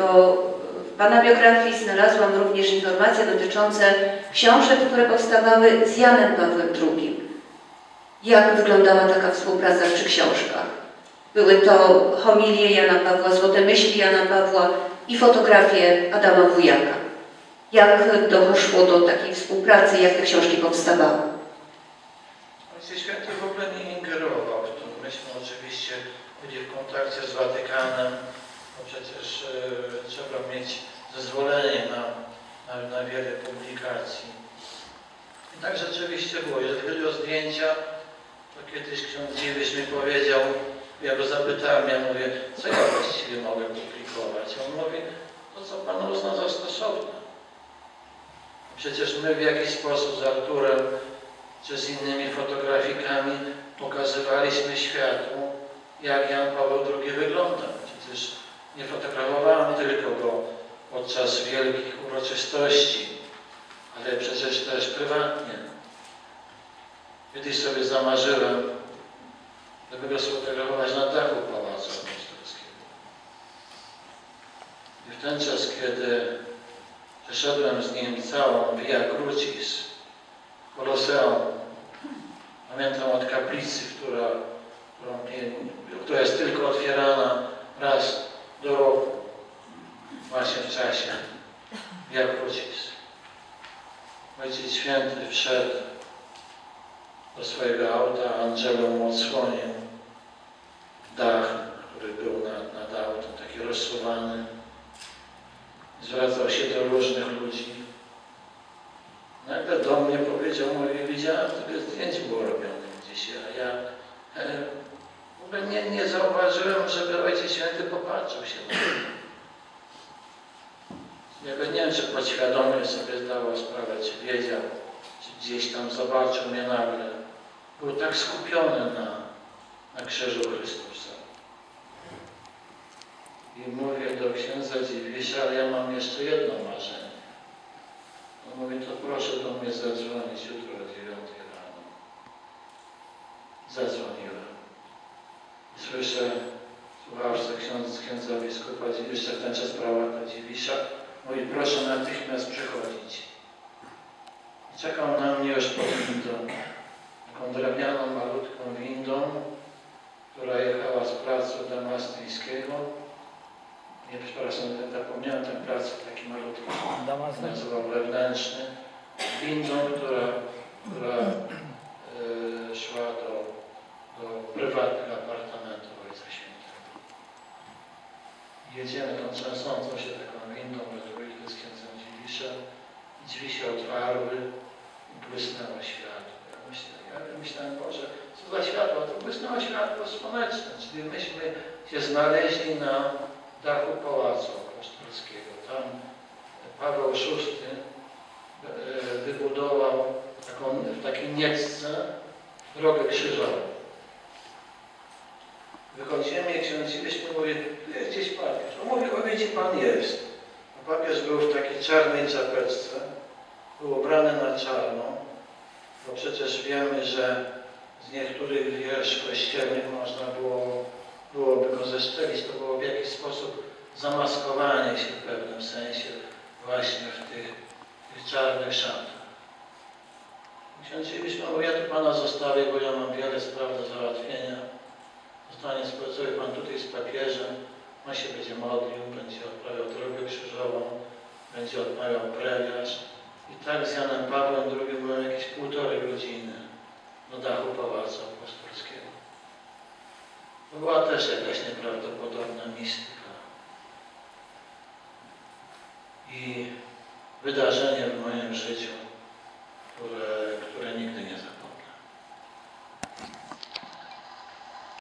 bo w Pana biografii znalazłam również informacje dotyczące książek, które powstawały z Janem Pawłem II. Jak wyglądała taka współpraca przy książkach? Były to homilie Jana Pawła, złote myśli Jana Pawła i fotografie Adama Wujaka. Jak doszło do takiej współpracy, jak te książki powstawały? Ojciec Święty w ogóle nie ingerował w to. Myśmy oczywiście byli w kontakcie z Watykanem, bo przecież e, trzeba mieć zezwolenie na, na, na wiele publikacji. I tak rzeczywiście było. Jeżeli chodzi o zdjęcia, to kiedyś ksiądz Dziwisz mi powiedział, ja go zapytałem, ja mówię, co ja właściwie mogę publikować? On mówi, to co Pan uzna za stosowne. Przecież my w jakiś sposób z Arturem czy z innymi fotografikami pokazywaliśmy światu, jak Jan Paweł II wygląda. Nie fotografowałem tylko go podczas wielkich uroczystości, ale przecież też prywatnie. Kiedyś sobie zamarzyłem, żeby go sfotografować na dachu Pałacu Apostolskiego. I w ten czas, kiedy przeszedłem z nim całą Via Crucis, Koloseum. Pamiętam od kaplicy, która, która jest tylko otwierana raz do roku, właśnie w czasie Crucis. Ojciec Święty wszedł do swojego auta, Angelą odsłonił dach, który był nad, nad autem, taki rozsuwany. Zwracał się do różnych ludzi. Nagle do mnie powiedział, mówię, widziałem, tyle zdjęć było robione gdzieś, a ja e, ogóle nie, nie zauważyłem, żeby Ojciec Święty popatrzył się na mnie. Nie wiem, czy podświadomie sobie zdawał sprawę, czy wiedział, czy gdzieś tam zobaczył mnie nagle. Był tak skupiony na, na krzyżu Chrystusa. I mówię do księdza Dziwisza, ale ja mam jeszcze jedno marzenie. On mówi, to proszę do mnie zadzwonić jutro o 9 rano. Zadzwoniłem. Słyszę słuchawce ksiądz, księdza biskupa Dziwisza, w ten czas prałata Dziwisza, mówi, proszę natychmiast przychodzić. I czekał na mnie już pod windą, taką drewnianą, malutką windą, która jechała z placu Damastyjskiego. Nie, przepraszam, zapomniałem ten plac taki malutki. Nazywał wewnętrzny, windą, która, która e, szła do, do prywatnych trzęsącą się taką windą z księdzem Dziwiszem i drzwi się otwarły i błysnęło światło. Ja myślałem, ja myślałem, Boże, co za światło? To błysnęło światło słoneczne, czyli myśmy się znaleźli na dachu Pałacu Apostolskiego. Tam Paweł VI e, wybudował taką, w takiej niecce drogę krzyżową. Wychodzimy i ksiądz Cibyśmy mówi, tu jest gdzieś papież. On mówi, o wiecie, Pan jest. A papież był w takiej czarnej czapeczce, był ubrany na czarno, bo przecież wiemy, że z niektórych wiersz kościelnych można było, byłoby go zeszczelić. To było w jakiś sposób zamaskowanie się w pewnym sensie właśnie w tych, tych czarnych szatach. Ksiądz Cibyśmy mówi, ja tu Pana zostawię, bo ja mam wiele spraw do załatwienia. Zostanie współpracuje Pan tutaj z papieżem, on się będzie modlił, będzie odprawiał drogę krzyżową, będzie odmawiał pregaż. I tak z Janem Pawłem II byłem jakieś półtorej godziny na dachu Pałacu Apostolskiego. To była też jakaś nieprawdopodobna mistyka. I wydarzenie w moim życiu, które, które nigdy nie zapomnę.